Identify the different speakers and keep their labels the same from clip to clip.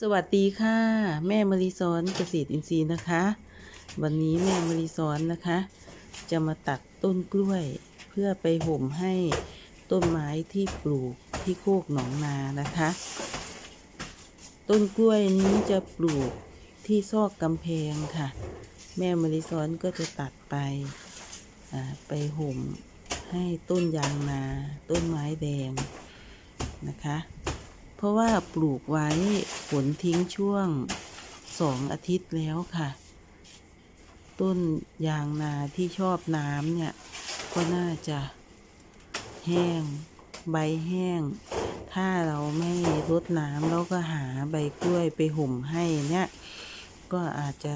Speaker 1: สวัสดีค่ะ แม่มริซอนเกษตรอินทรีย์นะคะ วันนี้แม่มริซอนนะคะ จะมาตัดต้นกล้วย เพื่อไปห่มให้ต้นไม้ที่ปลูกที่โคกหนองนานะคะ ต้นกล้วยนี้จะปลูกที่ซอกกำแพงค่ะ แม่มริซอนก็จะตัดไปไปห่มให้ต้นยางนา ต้นไม้แดงนะคะ ราะว่าปลูกไว้ฝนทิ้งช่วงสองอาทิตย์แล้วค่ะ ต้นยางนาที่ชอบน้ำเนี่ย ก็น่าจะแห้ง ใบแห้ง ถ้าเราไม่รดน้ำแล้วก็หาใบกล้วยไปห่มให้เนี่ย ก็อาจจะ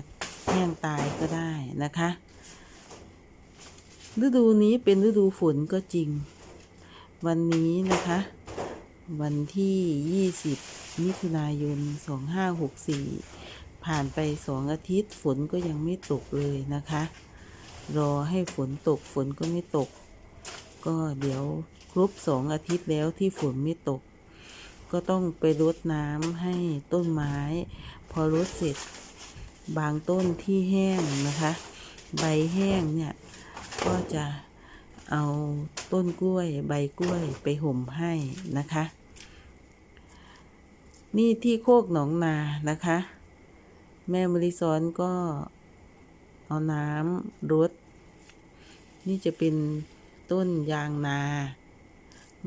Speaker 1: แห้งตายก็ได้นะคะ ฤดูนี้เป็นฤดูฝนก็จริง วันนี้นะคะ วันที่ 20 มิถุนายน 2564 ผ่านไปสองอาทิตย์ฝนก็ยังไม่ตกเลยนะคะ รอให้ฝนตกฝนก็ไม่ตก ก็เดี๋ยวครบสองอาทิตย์แล้วที่ฝนไม่ตก ก็ต้องไปรดน้ำให้ต้นไม้ พอรดเสร็จบางต้นที่แห้งนะคะ ใบแห้งเนี่ย ก็จะเอาต้นกล้วยใบกล้วยไปห่มให้นะคะ นี่ที่โคกหนองนานะคะ แม่มริซอนก็เอาน้ำรดนี่จะเป็นต้นยางนา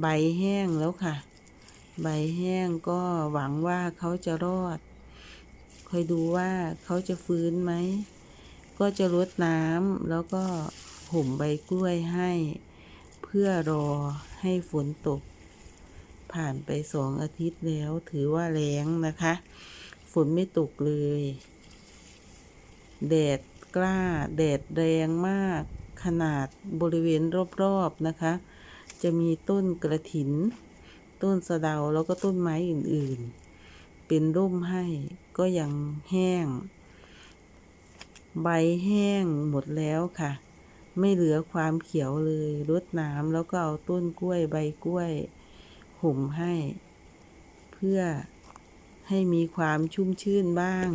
Speaker 1: ใบแห้งแล้วค่ะ ใบแห้งก็หวังว่าเขาจะรอด คอยดูว่าเขาจะฟื้นไหม ก็จะรดน้ำแล้วก็ห่มใบกล้วยให้ เพื่อรอให้ฝนตก ผ่านไปสองอาทิตย์แล้ว ถือว่าแรงนะคะ ฝนไม่ตกเลย แดดกล้า แดดแรงมาก ขนาดบริเวณรอบๆนะคะ จะมีต้นกระถิน ต้นสะเดาแล้วก็ต้นไม้อื่นๆ เป็นร่มให้ก็ยังแห้ง ใบแห้งหมดแล้วค่ะ ไม่เหลือความเขียวเลยรดน้ำแล้วก็เอาต้นกล้วยใบกล้วย ห่มให้ เพื่อให้มีความชุ่มชื่นบ้าง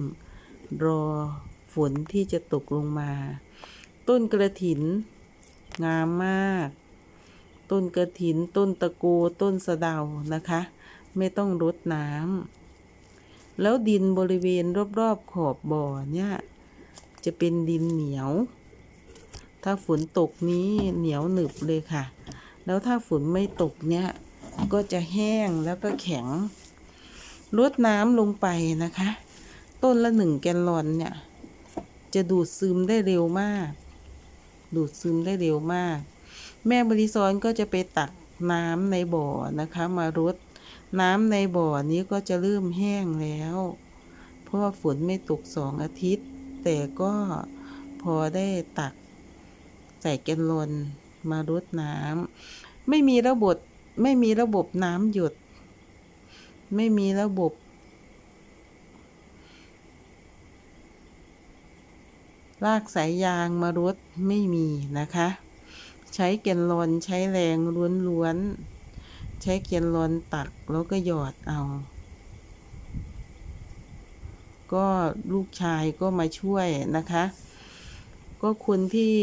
Speaker 1: รอฝนที่จะตกลงมา ต้นกระถิน งามมาก ต้นกระถิน ต้นตะโกต้นสะเดานะคะ ไม่ต้องรดน้ำแล้วดินบริเวณรอบๆขอบบ่อเนี่ย จะเป็นดินเหนียว ถ้าฝนตกนี้เหนียวหนึบเลยค่ะ แล้วถ้าฝนไม่ตกเนี่ย ก็จะแห้งแล้วก็แข็งรดน้ำลงไปนะคะ ต้นละหนึ่งแกลลอนเนี่ย จะดูดซึมได้เร็วมาก ดูดซึมได้เร็วมาก แม่บริซอนก็จะไปตักน้ำในบ่อนะคะ มารดน้ำในบ่อนี้ก็จะเริ่มแห้งแล้ว เพราะว่าฝนไม่ตกสองอาทิตย์ แต่ก็พอได้ตักใส่แกลลอนมารดน้ำไม่มีระบบ ไม่มีระบบน้ำหยด ไม่มีระบบ ลากสายยางมารดไม่มีนะคะ ใช้แกนลอนใช้แรงล้วนๆ ใช้แกนลอนตักแล้วก็หยอดเอา ก็ลูกชายก็มาช่วยนะคะ ก็คนที่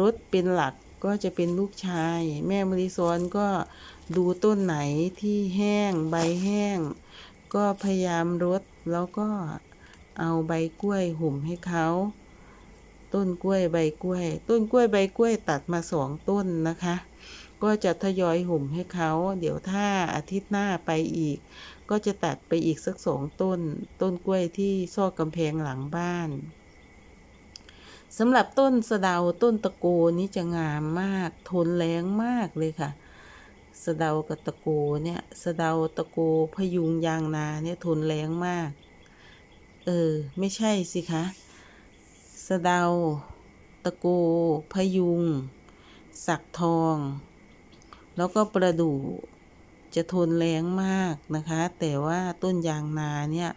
Speaker 1: รถเป็นหลัก ก็จะเป็นลูกชาย แม่มริซอนก็ดูต้นไหนที่แห้งใบแห้ง ก็พยายามรดแล้วก็เอาใบกล้วยหุ่มให้เขา ต้นกล้วยใบกล้วย ต้นกล้วยใบกล้วยตัดมาสองต้นนะคะ ก็จะทยอยหุ่มให้เขา เดี๋ยวถ้าอาทิตย์หน้าไปอีก ก็จะตัดไปอีกสักสองต้น ต้นกล้วยที่ซอกกำแพงหลังบ้าน สำหรับต้นสะเดาต้นตะโกนี้จะงามมาก ทนแรงมากเลยค่ะ สะเดากับตะโกเนี่ยสะเดาตะโกพยุงยางนาเนี่ยทนแรงมาก เออ ไม่ใช่สิคะสะเดา ตะโกพยุง สักทอง แล้วก็ประดู่จะทนแรงมากนะคะ แต่ว่าต้นยางนาเนี่ย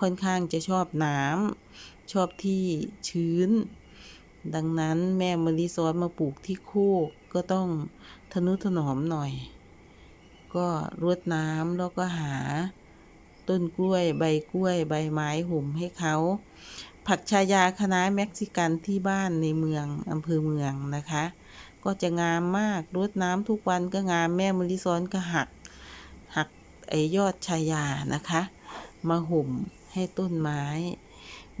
Speaker 1: ค่อนข้างจะชอบน้ำชอบที่ชื้น ดังนั้นแม่มะลิซอนมาปลูกที่โคกก็ต้องทนุถนอมหน่อย ก็รดน้ำแล้วก็หา ต้นกล้วยใบกล้วย ใบไม้ห่มให้เขา ผักชายาคณะเม็กซิกันที่บ้านในเมืองอำเภอเมืองนะคะ ก็จะงามมากรดน้ำทุกวันก็งามแม่มะลิซ้อนก็หัก หักไอยอดชายานะคะ มาห่มให้ต้นไม้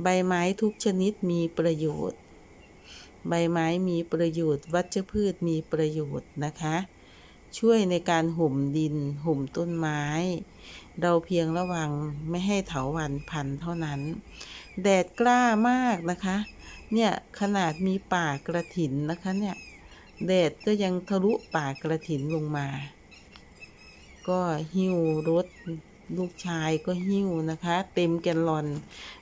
Speaker 1: ใบไม้ทุกชนิดมีประโยชน์ ใบไม้มีประโยชน์ วัชพืชมีประโยชน์นะคะ ช่วยในการห่มดิน ห่มต้นไม้ เราเพียงระวังไม่ให้เถาวันพันเท่านั้น แดดกล้ามากนะคะ เนี่ยขนาดมีป่ากระถินนะคะเนี่ยแดดก็ยังทะลุป่ากระถินลงมา ก็หิ้วรถลูกชายก็หิ้วนะคะ เต็มแกลลอน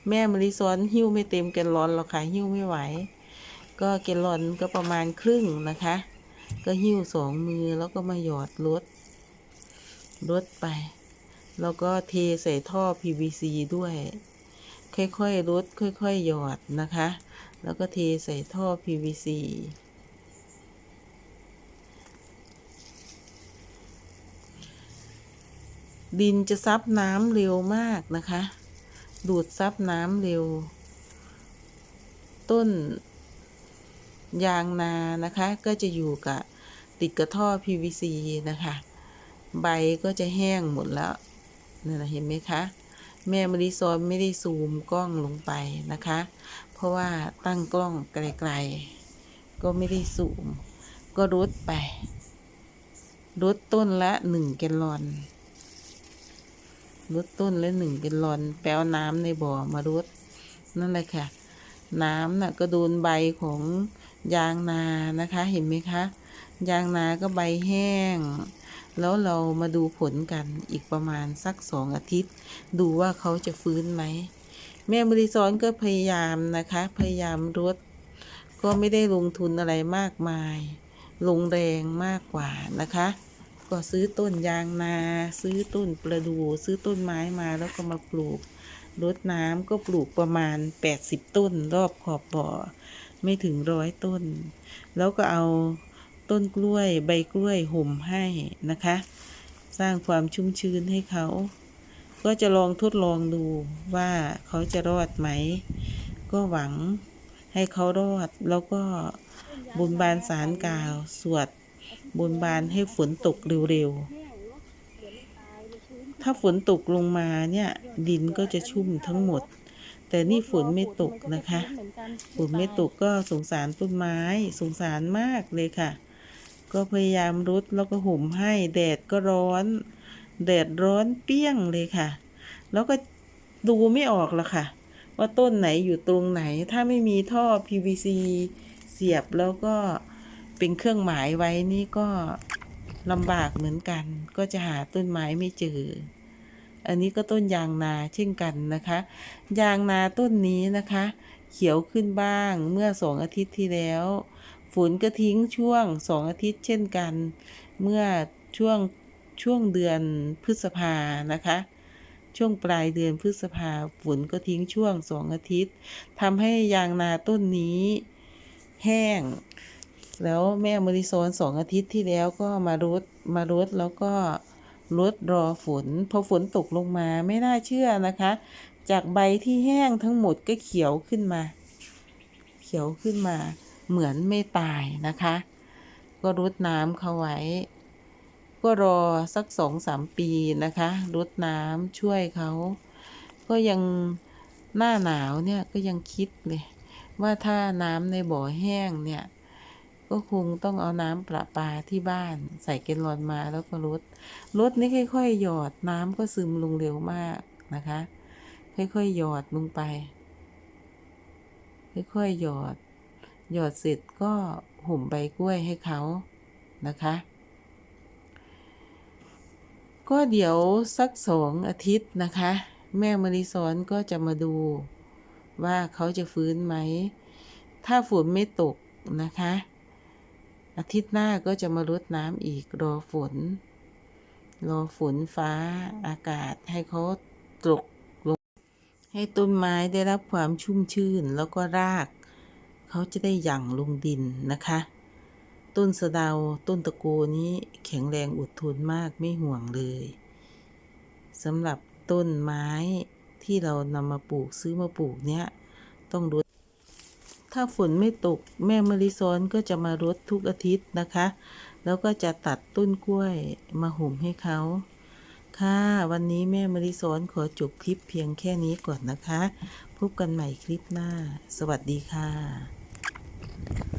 Speaker 1: แม่มริซอนหิ้วไม่เต็มแกลลอนหรอกค่ะหิ้วไม่ไหว ก็แกลลอนก็ประมาณครึ่งนะคะ ก็หิ้วสองมือแล้วก็มาหยอดรถรถไป แล้วก็เทใส่ท่อ PVC ด้วย ค่อยๆรดค่อยๆหยอดนะคะ แล้วก็เทใส่ท่อ PVC ดินจะซับน้ำเร็วมากนะคะ ดูดซับน้ำเร็ว ต้น ยางนานะคะ ก็จะอยู่กับติดกับท่อ PVC นะคะ ใบก็จะแห้งหมดแล้วนั่นะเห็นไหมคะแม่มริซอนไม่ได้ซูมกล้องลงไปนะคะ เพราะว่าตั้งกล้องไกลๆ ก็ไม่ได้ซูม ก็รดไปรดต้นละหนึ่งแกลลอนรดต้นละหนึ่งแกลลอนแปลวน้ำในบ่อมารดนั่นแหละค่ะ น้ำน่ะก็โดนใบของ ยางนานะคะเห็นไหมคะ ยางนาก็ใบแห้ง แล้วเรามาดูผลกันอีกประมาณสักสองอาทิตย์ ดูว่าเขาจะฟื้นไหม แม่บริซอนก็พยายามนะคะ พยายามรดก็ไม่ได้ลงทุนอะไรมากมาย ลงแรงมากกว่านะคะ ก็ซื้อต้นยางนา ซื้อต้นประดู่ซื้อต้นไม้มาแล้วก็มาปลูกรดน้ำก็ปลูกประมาณ 80 ต้นรอบขอบบ่อ ไม่ถึงร้อยต้น แล้วก็เอาต้นกล้วยใบกล้วยห่มให้นะคะ สร้างความชุ่มชื้นให้เขา ก็จะลองทดลองดูว่าเขาจะรอดไหม ก็หวังให้เขารอดแล้วก็บุญบานสารกล่าวสวดบุญบานให้ฝนตกเร็วๆ ถ้าฝนตกลงมาเนี่ย ดินก็จะชุ่มทั้งหมด แต่นี่ฝนไม่ตกนะคะ ฝนไม่ตกก็สงสารต้นไม้สงสารมากเลยค่ะ ก็พยายามรดแล้วก็ห่มให้แดดก็ร้อน แดดร้อนเปี้ยงเลยค่ะ แล้วก็ดูไม่ออกละค่ะ ว่าต้นไหนอยู่ตรงไหน ถ้าไม่มีท่อ PVC เสียบแล้วก็เป็นเครื่องหมายไว้นี่ก็ลำบากเหมือนกัน ก็จะหาต้นไม้ไม่เจอ อันนี้ก็ต้นยางนาเช่นกันนะคะ ยางนาต้นนี้นะคะ เขียวขึ้นบ้างเมื่อสองอาทิตย์ที่แล้ว ฝนก็ทิ้งช่วงสองอาทิตย์เช่นกัน เมื่อช่วงช่วงเดือนพฤษภานะคะ ช่วงปลายเดือนพฤษภาฝนก็ทิ้งช่วงสองอาทิตย์ทำให้ยางนาต้นนี้แห้ง แล้วแม่มริโซนสองอาทิตย์ที่แล้วก็มารดมารดแล้วก็ รดรอฝนพอฝนตกลงมาไม่น่าเชื่อนะคะ จากใบที่แห้งทั้งหมดก็เขียวขึ้นมา เขียวขึ้นมา เหมือนไม่ตายนะคะ ก็รดน้ำเขาไว้ ก็รอสักสองสามปีนะคะรดน้ำช่วยเขาก็ยังหน้าหนาวเนี่ยก็ยังคิดเลย ว่าถ้าน้ำในบ่อแห้งเนี่ย ก็คงต้องเอาน้ำประปาที่บ้านใส่แกลลอนมาแล้วก็รดรดนี่ค่อยๆ หยอดน้ำก็ซึมลงเร็วมากนะคะ ค่อยๆ หยอดลงไป ค่อยๆ หยอด หยอดเสร็จก็ห่มใบกล้วยให้เขานะคะ ก็เดี๋ยวสักสองอาทิตย์นะคะ แม่มริซอนก็จะมาดูว่าเขาจะฟื้นไหม ถ้าฝนไม่ตกนะคะ อาทิตย์หน้าก็จะมารดน้ำอีกรอฝน รอฝนฟ้าอากาศให้เขาตกลง ให้ต้นไม้ได้รับความชุ่มชื่นแล้วก็ราก เขาจะได้หยั่งลงดินนะคะ ต้นสะเดาต้นตะโกนี้แข็งแรงอดทนมากไม่ห่วงเลยสำหรับต้นไม้ที่เรานำมาปลูกซื้อมาปลูกเนี้ยต้องรด ถ้าฝนไม่ตกแม่มะลิซ้อนก็จะมารดทุกอาทิตย์นะคะ แล้วก็จะตัดต้นกล้วยมาห่มให้เขาค่ะวันนี้แม่มริซ้อนขอจบคลิปเพียงแค่นี้ก่อนนะคะ พบกันใหม่คลิปหน้า สวัสดีค่ะ